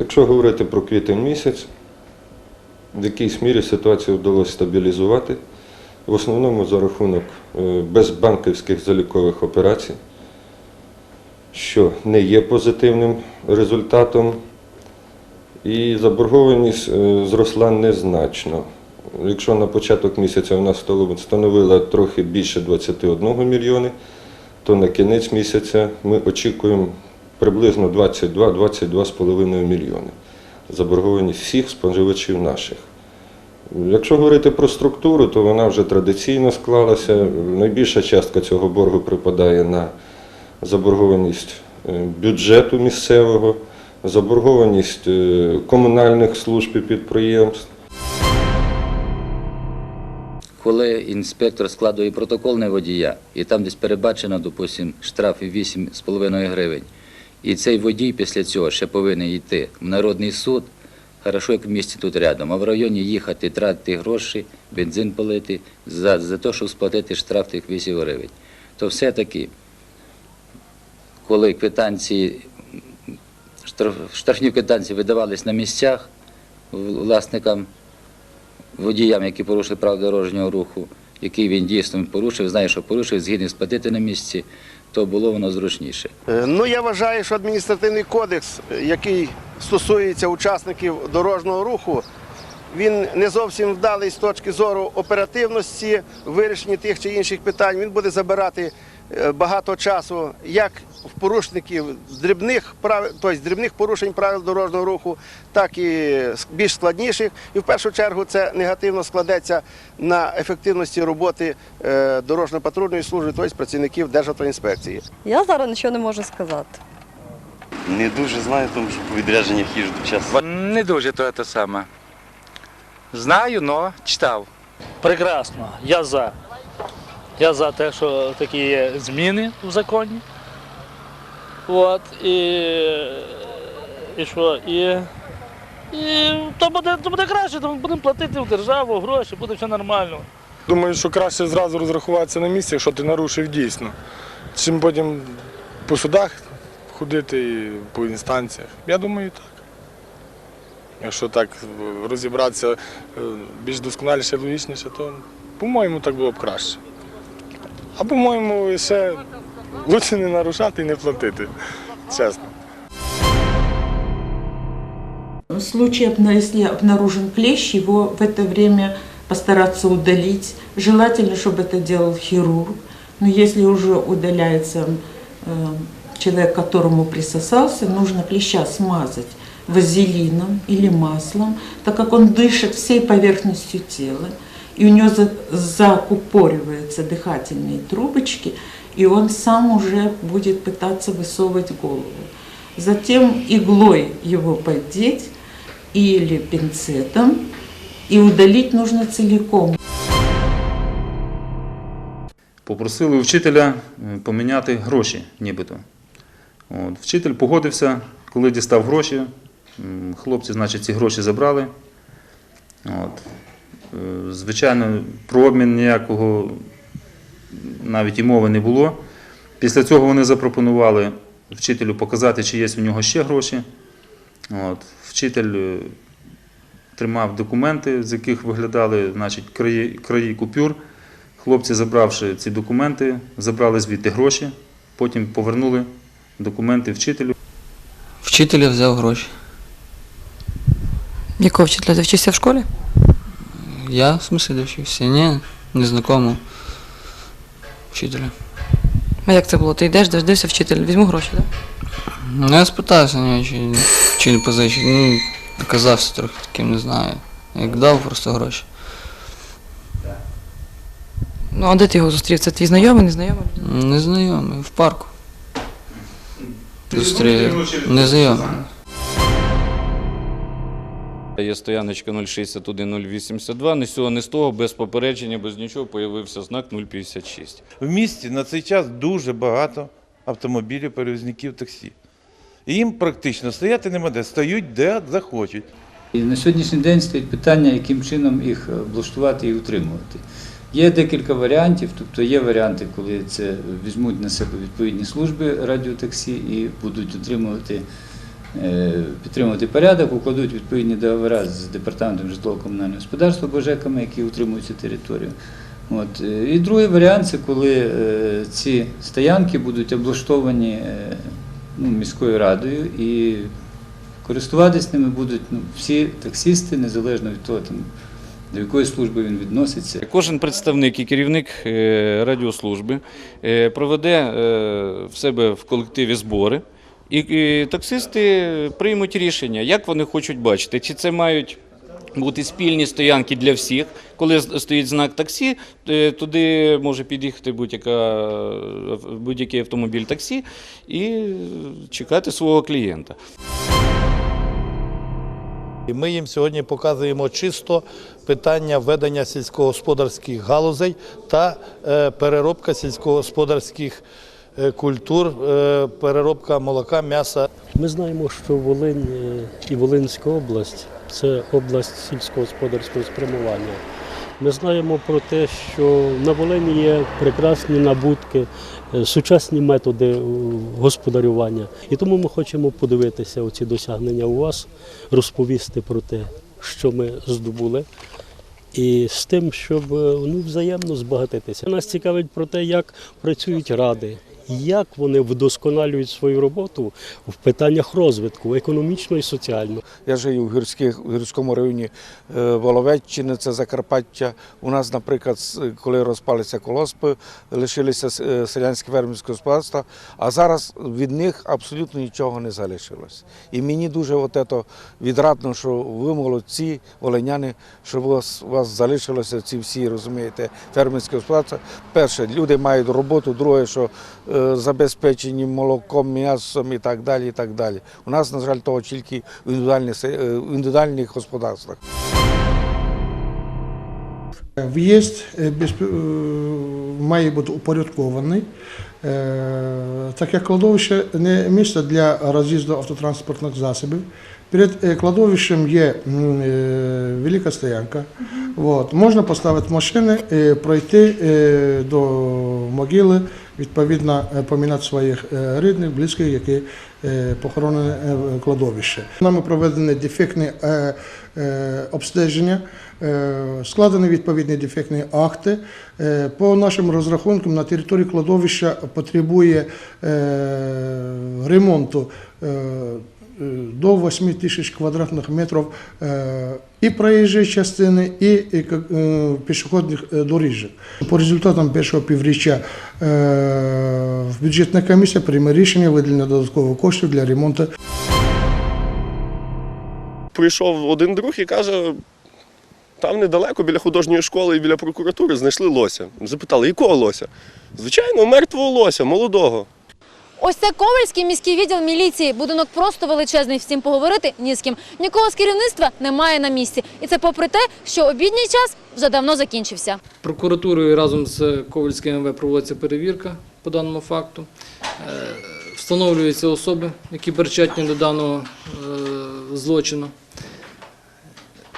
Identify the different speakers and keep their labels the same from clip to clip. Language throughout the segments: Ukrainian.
Speaker 1: Якщо говорити про квітень місяць, в якійсь мірі ситуацію вдалося стабілізувати. В основному за рахунок е, безбанківських залікових операцій, що не є позитивним результатом. І заборгованість е, зросла незначно. Якщо на початок місяця вона стало- становила трохи більше 21 мільйони, то на кінець місяця ми очікуємо приблизно 22-22,5 мільйони. Заборгованість всіх споживачів наших. Якщо говорити про структуру, то вона вже традиційно склалася. Найбільша частка цього боргу припадає на заборгованість е, бюджету місцевого, заборгованість е, комунальних служб і підприємств.
Speaker 2: Коли інспектор складує протокол на водія, і там десь передбачено, допустим, штрафи 8,5 гривень, і цей водій після цього ще повинен йти в народний суд, хорошо, як в місті тут рядом, а в районі їхати, тратити гроші, бензин палити, за, за те, щоб сплатити штраф тих 8 гривень. То все-таки, коли квитанції, штраф- штрафні квитанції видавались на місцях власникам водіям, які порушили правила дорожнього руху, який він дійсно порушив, знає, що порушив, згідний сплатити на місці, то було воно зручніше.
Speaker 3: Е, Ну, я вважаю, що адміністративний кодекс, який стосується учасників дорожнього руху, він не зовсім вдалий з точки зору оперативності, вирішення тих чи інших питань. Він буде забирати багато часу як в порушників дрібних прав, тобто дрібних порушень правил дорожнього руху, так і більш складніших. І в першу чергу це негативно складеться на ефективності роботи е, дорожньо-патрульної служби, тобто працівників Державтоінспекції.
Speaker 4: Я зараз нічого не можу сказати.
Speaker 5: Не дуже знаю, тому що по відрядженнях їжджу часто.
Speaker 6: Не дуже то те саме. Знаю, але читав.
Speaker 7: Прекрасно, я за. Я за те, що такі є зміни в законі. От, і, і що, і, і то, буде, то буде краще, то будемо платити в державу гроші, буде все нормально.
Speaker 8: Думаю, що краще зразу розрахуватися на місці, якщо ти нарушив дійсно. Чим потім по судах ходити і по інстанціях. Я думаю, так. Якщо так розібратися е, більш досконаліше, логічніше, то, по-моєму, так було б краще. А по-моєму, ще краще не нарушати і не платити. Чесно.
Speaker 9: В случае, если обнаружен клещ, его в это время постараться удалить. Желательно, чтобы это делал хирург. Но если уже удаляется э, человек, которому присосался, нужно клеща смазать вазелином или маслом, так как он дышит всей поверхностью тела, и у него за- закупориваются дыхательные трубочки, и он сам уже будет пытаться высовывать голову. Затем иглой его поддеть или пинцетом, и удалить нужно целиком.
Speaker 10: Попросили у вчителя е, поміняти гроші, нібито. От. Вчитель погодився, коли дістав гроші. м, Хлопці, значить, ці гроші забрали. От. Е, Звичайно, про обмін ніякого навіть і мови не було. Pісля цього вони запропонували вчителю показати, чи є у нього ще гроші. От. Вчитель е, тримав документи, з яких виглядали значить, краї, краї купюр. Хлопці, забравши ці документи, забрали звідти гроші, потім повернули документи вчителю.
Speaker 11: Вчителя взяв гроші.
Speaker 4: Якого вчителя ти вчишся в школі?
Speaker 11: Я в смысле де вчився? Ні, незнакомого вчителя.
Speaker 4: А як це було? Ти йдеш, дождився вчителя, візьму гроші, так?
Speaker 11: Ну я спитався нього, чи вчитель позичить. Ну, оказався трохи таким, не знаю. Як дав просто гроші.
Speaker 4: Ну, а де ти його зустрів? Це твій знайомий, незнайомий?
Speaker 11: Незнайомий, в парку. Зустрів. Незнайомий.
Speaker 12: Є стояночка 061 082, ні з цього, ні з того, без попередження, без нічого, появився знак 056.
Speaker 13: В місті на цей час дуже багато автомобілів, перевізників таксі. І їм практично стояти нема де, стають де захочуть.
Speaker 2: І на сьогоднішній день стоїть питання, яким чином їх облаштувати і утримувати. Є декілька варіантів, тобто є варіанти, коли це візьмуть на себе відповідні служби радіотаксі і будуть утримувати
Speaker 14: е, підтримувати порядок, укладуть відповідні договори з департаментом житлово-комунального господарства або ЖЕКами, які утримують цю територію. От. е, І другий варіант це коли е, ці стоянки будуть облаштовані е, ну, міською радою і користуватись ними будуть ну, всі таксисти, незалежно від того, там, до якої служби він відноситься.
Speaker 12: Кожен представник і керівник е, радіослужби е, проведе е, в себе в колективі збори, і і таксисти приймуть рішення, як вони хочуть бачити, чи це мають. Бути спільні стоянки для всіх. Коли стоїть знак таксі, е, туди може під'їхати будь-яка, будь-який автомобіль таксі і чекати свого клієнта.
Speaker 15: І ми їм сьогодні показуємо чисто питання ведення сільськогосподарських галузей та е, переробка сільськогосподарських е, культур, е, переробка молока, м'яса.
Speaker 16: Ми знаємо, що Волинь е, і Волинська область це область сільськогосподарського спрямування. Ми знаємо про те, що на Волині є прекрасні набутки, е, сучасні методи е, господарювання. І тому ми хочемо подивитися оці досягнення у вас, розповісти про те, що ми здобули. І з тим, щоб е, ну, взаємно збагатитися. Нас цікавить про те, як працюють ради, як вони вдосконалюють свою роботу в питаннях розвитку економічно і соціально.
Speaker 17: Я живу в гірських, гірському районі е, Воловеччини, це Закарпаття. У нас, наприклад, коли розпалися колоспи, лишилися е, селянські фермерські господарства, а зараз від них абсолютно нічого не залишилось. І мені дуже от відрадно, що ви молодці, волиняни, що вас, у вас залишилося ці всі, розумієте, фермерські господарства. Перше, люди мають роботу, друге, що е, забезпечені молоком, м'ясом і так далі. і так далі. У нас, на жаль, того тільки в індивідуальних, е, в індивідуальних господарствах.
Speaker 18: В'їзд е, е, має бути упорядкований, е, так як кладовище не місце для роз'їзду автотранспортних засобів. Перед е, кладовищем є е, велика стоянка. От. Можна поставити машини, е, пройти е, до могили, відповідно е, помінати своїх е, рідних, близьких, які е, похоронені в кладовище. Нами проведені дефектні обстеження, складені відповідні дефектні акти. По нашим розрахункам на території кладовища потребує ремонту. Е, До 8 тисяч квадратних метрів е, і проїжджої частини, і е, пішохідних доріжок. По результатам першого півріччя бюджетна комісія прийме рішення виділення додаткових коштів для ремонту
Speaker 19: прийшов один друг і каже: там недалеко біля художньої школи і біля прокуратури знайшли лося. Запитали, якого лося? Звичайно, мертвого лося, молодого.
Speaker 20: Ось це Ковальський міський відділ міліції. Будинок просто величезний. Втім, поговорити ні з ким. Нікого з керівництва немає на місці. І це попри те, що обідній час вже давно закінчився.
Speaker 21: Прокуратурою разом з Ковальським МВ проводиться перевірка по даному факту. Е, Встановлюються особи, які причетні до даного е, злочину.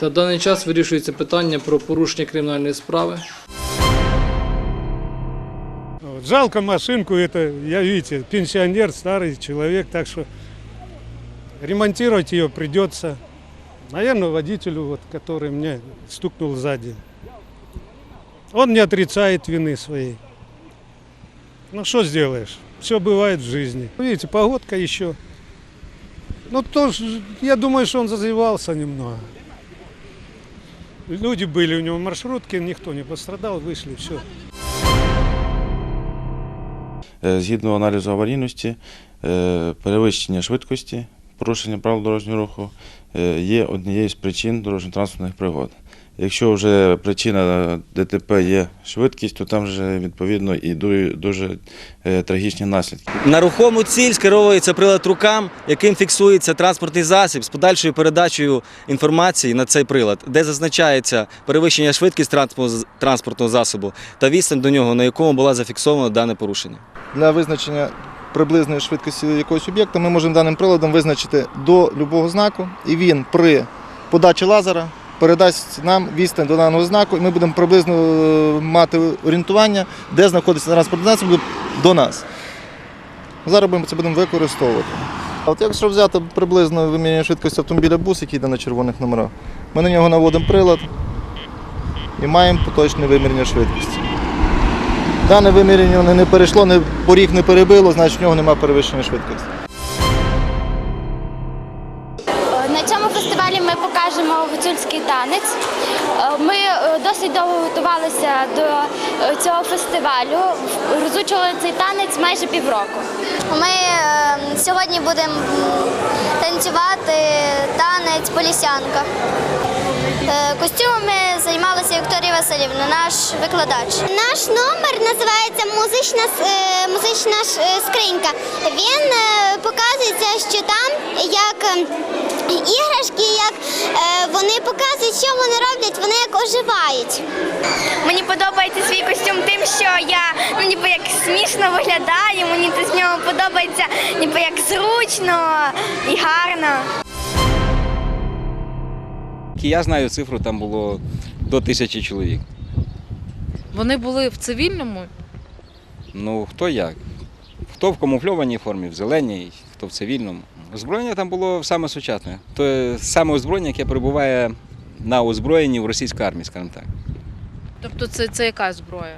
Speaker 21: Та в даний час вирішується питання про порушення кримінальної справи.
Speaker 9: Жалко машинку, это, я, видите, пенсионер, старый человек, так что ремонтировать ее придется. Наверное, водителю, вот, который мне стукнул сзади. Он не отрицает вины своей. Ну, что сделаешь? Все бывает в жизни. Видите, погодка еще. Ну, тоже, я думаю, что он зазевался немного. Люди были у него в маршрутке, никто не пострадал, вышли, все.
Speaker 22: Е, Згідно аналізу аварійності, е, перевищення швидкості, порушення правил дорожнього руху е, є однією з причин дорожньо-транспортних пригод. Якщо вже причина ДТП є швидкість, то там вже відповідно і ду- дуже е, трагічні наслідки.
Speaker 23: На рухому ціль скеровується прилад рукам, яким фіксується транспортний засіб з подальшою передачею інформації на цей прилад, де зазначається перевищення швидкість транспортного засобу та відстань до нього, на якому була зафіксована дане порушення.
Speaker 24: Для визначення приблизної швидкості якогось об'єкта ми можемо даним приладом визначити до любого знаку, і він при подачі лазера передасть нам відстань до даного знаку, і ми будемо приблизно е, мати орієнтування, де знаходиться транспортний засіб до нас. Зараз ми це будемо використовувати.
Speaker 25: А От якщо взяти приблизно вимірювання швидкості автомобіля бус, який йде на червоних номерах, ми на нього наводимо прилад і маємо поточне виміряння швидкості. Дане виміряння не перейшло, поріг не перебило, значить в нього немає перевищення швидкості.
Speaker 26: Цьому фестивалі ми покажемо гуцульський танець. Е, Ми е, досить довго готувалися до е, цього фестивалю. Розучували цей танець майже півроку.
Speaker 23: Ми сьогодні будемо танцювати танець полісянка. Костюмами займалася Вікторія Васильівна, наш викладач. Наш номер називається музична, музична скринька. Він показується, що там як іграшки, як е, вони показують, що вони роблять, вони як оживають.
Speaker 27: Мені подобається свій костюм тим, що я ну, ніби як смішно виглядаю, мені з нього подобається ніби як зручно і гарно.
Speaker 28: Я знаю цифру, там було до тисячі чоловік.
Speaker 4: Вони були в цивільному.
Speaker 28: Ну, хто як? Хто в камуфльованій формі, в зеленій, хто в цивільному. Озброєння там було саме сучасне. То саме озброєння, яке перебуває на озброєнні в російській армії, скажімо так.
Speaker 4: Тобто це, це яка зброя?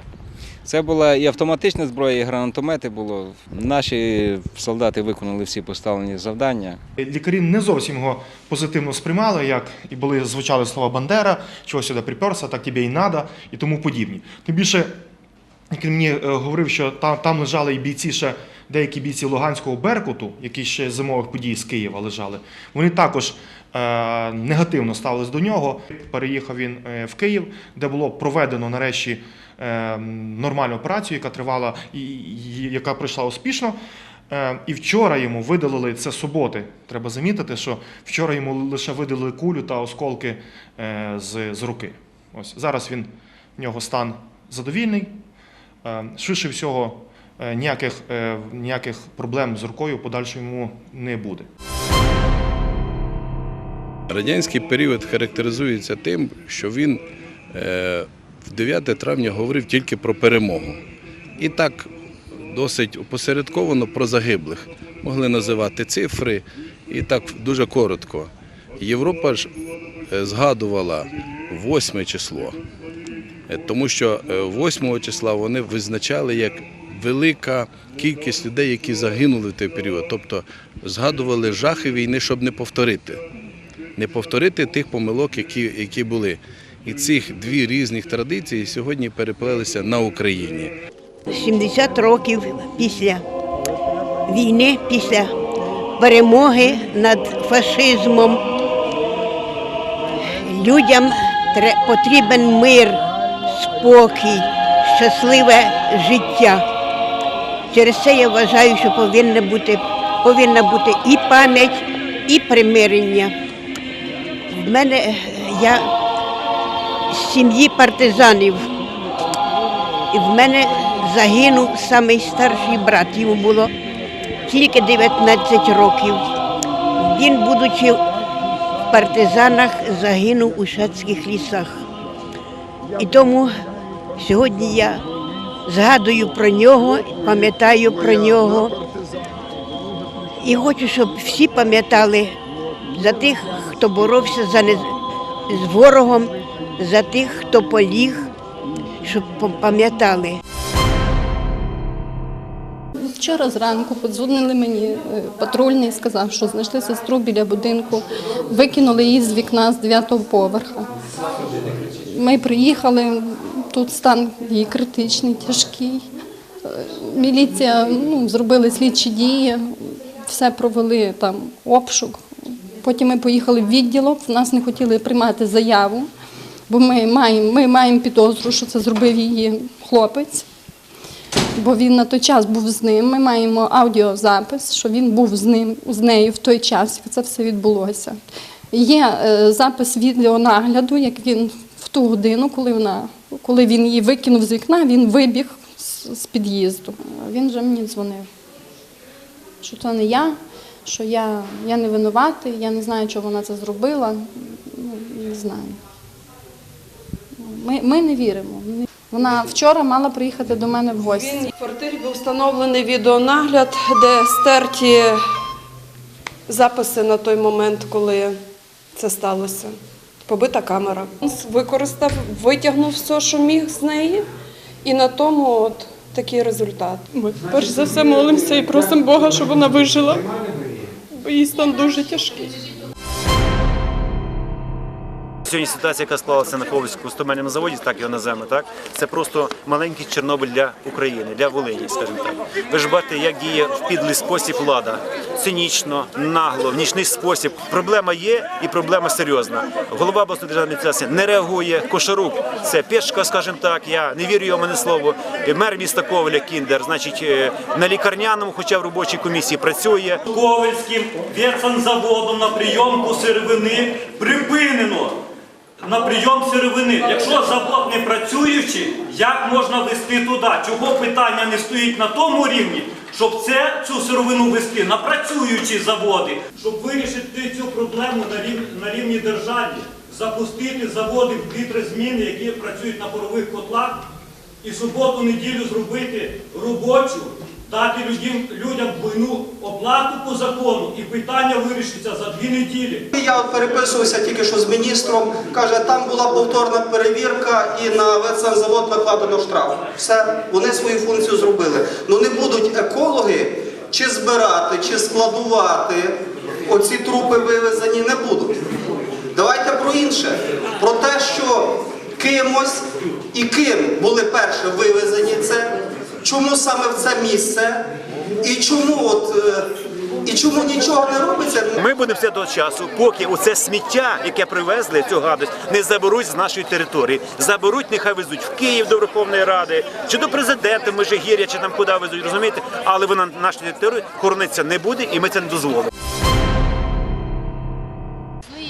Speaker 28: Це була і автоматична зброя, і гранатомети було. Наші солдати виконали всі поставлені завдання.
Speaker 29: Лікарі не зовсім його позитивно сприймали, як і були звучали слова Бандера, чого сюди приперся, так тобі і надо, і тому подібні. Тим більше, як він мені е, говорив, що там, там лежали і бійці ще деякі бійці Луганського Беркуту, які ще зимових подій з Києва лежали. Вони також е, негативно ставились до нього. Переїхав він е, в Київ, де було проведено нарешті е, нормальну операцію, яка тривала і, яка пройшла успішно. І вчора йому видалили це суботи. Треба замітити, що вчора йому лише видалили кулю та осколки з, з руки. Ось зараз він в нього стан задовільний. Швидше всього, ніяких, е, ніяких проблем з рукою в подальшому не буде.
Speaker 30: Радянський період характеризується тим, що він е, в 9 травня говорив тільки про перемогу. І так досить опосередковано про загиблих. Могли називати цифри і так дуже коротко. Європа ж е, згадувала 8 число, Е, тому що е, 8 числа вони визначали як велика кількість людей, які загинули в той період. Тобто згадували жахи війни, щоб не повторити не повторити тих помилок, які, які були. І цих дві різних традиції сьогодні переплелися на Україні.
Speaker 24: 70 років після війни, після перемоги над фашизмом. Людям потрібен мир, спокій, щасливе життя. Через це я вважаю, що повинна бути, повинна бути і пам'ять, і примирення. В мене е, я з сім'ї партизанів. І в мене загинув самий старший брат. Йому було тільки 19 років. Він, будучи в партизанах, загинув у шацьких лісах. І тому сьогодні я згадую про нього, пам'ятаю про нього. І хочу, щоб всі пам'ятали за тих, хто боровся за не... з ворогом, за тих, хто поліг, щоб пам'ятали.
Speaker 31: Вчора зранку подзвонили мені е, патрульний, сказав, що знайшли сестру біля будинку, викинули її з вікна з 9-го поверха. Ми приїхали, тут стан її критичний, тяжкий. Е, Міліція ну, зробили слідчі дії, все провели там обшук. Потім ми поїхали в відділок, нас не хотіли приймати заяву, бо ми маємо, ми маємо підозру, що це зробив її хлопець бо він на той час був з ним. Ми маємо аудіозапис, що він був з ним з нею в той час, як це все відбулося. Є е, запис відеонагляду, як він в ту годину, коли вона, коли він її викинув з вікна, він вибіг з, під'їзду. Він вже мені дзвонив, що це не я, що я, я не винуватий, я не знаю, чого вона це зробила. Ну, не знаю. Ми, ми не віримо. Вона вчора мала приїхати до мене в гості.
Speaker 32: Він В квартирі був встановлений відеонагляд, де стерті
Speaker 31: записи на той момент, коли це сталося. Побита камера. Використав, витягнув все, що міг з неї, і на тому от такий результат. Ми перш за все молимося і просимо Бога, щоб вона вижила, бо її стан дуже тяжкий.
Speaker 33: Сьогодні ситуація, яка склалася на Ковальському стомельному заводі, так його називаємо, так це просто маленький Чорнобиль для України, для Волині, скажімо так. Ви ж бачите, як діє в підлий спосіб влада. Цинічно, нагло, в нічний спосіб. Проблема є і проблема серйозна. Голова обласної державної адміністрації не реагує. Кошарук це пешка, скажімо так. Я не вірю йому на слово. Мер міста Коваля Кіндер, значить, е, на лікарняному, хоча в робочій комісії працює.
Speaker 34: Ковальським ветсанзаводом на прийомку сировини припинено. На прийом сировини. Якщо завод не працюючий, як можна вести туди? Чого питання не стоїть на тому рівні, щоб це цю сировину вести на працюючі заводи, щоб вирішити цю проблему на рівні, на рівні держави, запустити заводи в дві-три зміни, які працюють на парових котлах, і суботу-неділю зробити робочу, дати людям, людям двойну оплату по закону, і питання вирішиться за дві неділі.
Speaker 35: Я от переписувався тільки що з міністром. Каже, там була повторна перевірка і на ветсанзавод накладено штраф. Все, вони свою функцію зробили. Ну не будуть екологи чи збирати, чи складувати. Оці трупи вивезені не будуть. Давайте про інше. Про те, що кимось і ким були перше вивезені це, чому саме в це місце, і чому от. е, І чому нічого не робиться?
Speaker 33: Ми будемо все до часу, поки оце сміття, яке привезли, цю гадость, не заберуть з нашої території. Заберуть, нехай везуть в Київ до Верховної Ради, чи до президента Межигір'я, чи там куди везуть, розумієте? Але вона на нашій території хоронитися не буде, і ми це не дозволимо.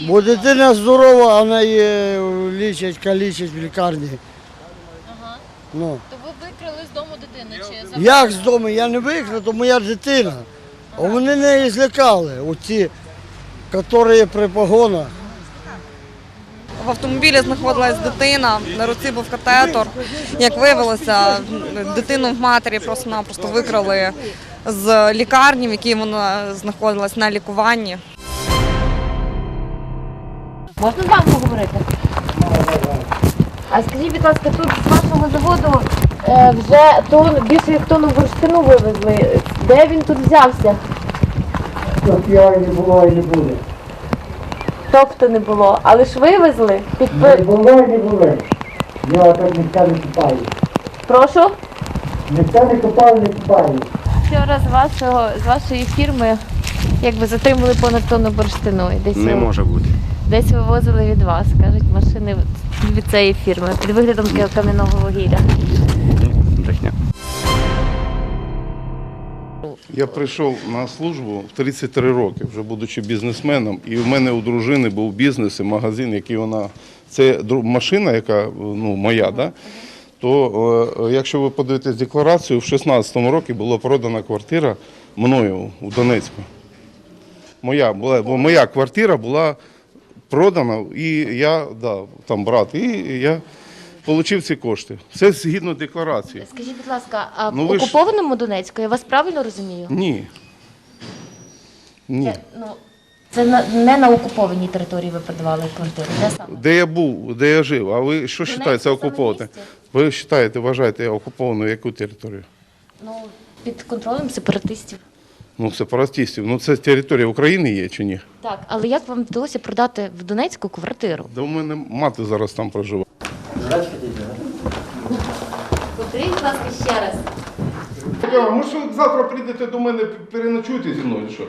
Speaker 15: Бо дитина здорова, а неї лічать, калічать в лікарні. Ну.
Speaker 20: То ви викрили з дому дитину чи
Speaker 15: Як з дому? Я не викрив, то моя дитина. А вони неї злякали, оці, які при погонах.
Speaker 36: В автомобілі знаходилась дитина, на руці був катетор. Як виявилося, дитину в матері просто-напросто викрали з лікарні, в якій вона знаходилась на лікуванні.
Speaker 20: Можна з вами поговорити? А скажіть, будь ласка, тут з вашого заводу е, вже тон, більше як тонну бурштину вивезли. Де він тут взявся?
Speaker 15: Щоб його не було і не буде.
Speaker 20: Тобто не було. Але ж вивезли. Під...
Speaker 15: Не було і не буде. Я так ніхто не купаю.
Speaker 20: Прошу?
Speaker 15: Ніхто не купав, не купаю.
Speaker 20: Вчора з вашого з вашої фірми якби затримали понад тонну бурштину. І Десь
Speaker 33: Не може бути.
Speaker 20: Десь вивозили від вас, кажуть, машини від цієї фірми під виглядом кам'яного вугілля.
Speaker 33: Брехня.
Speaker 37: Я прийшов на службу в 33 роки, вже будучи бізнесменом, і в мене у дружини був бізнес і магазин, який вона. Це машина, яка ну, моя, да? то е, якщо ви подивитесь декларацію, в 16-му році була продана квартира мною у Донецьку. Моя, була, бо моя квартира була продана, і я, да, там брат, і я отримав ці кошти. Все згідно декларації.
Speaker 20: Скажіть, будь ласка, а
Speaker 37: Ну,
Speaker 20: в
Speaker 37: ви ж-
Speaker 20: окупованому Донецьку я вас правильно розумію?
Speaker 37: Ні. Ні.
Speaker 20: Це, ну, це на, не на окупованій території ви продавали квартиру, де саме?
Speaker 37: Де я був, де я жив. А ви що вважаєте окуповувати? Ви вважаєте, вважаєте окуповану яку територію?
Speaker 20: Ну, під контролем сепаратистів.
Speaker 37: Ну, сепаратистів. Ну це територія України є чи ні?
Speaker 20: Так, але як вам вдалося продати в Донецьку квартиру?
Speaker 37: Да у мене мати зараз там проживає.
Speaker 20: Повторіть, будь ласка, ще раз.
Speaker 37: Може завтра прийдете до мене, переночуєте зі мною, чи що?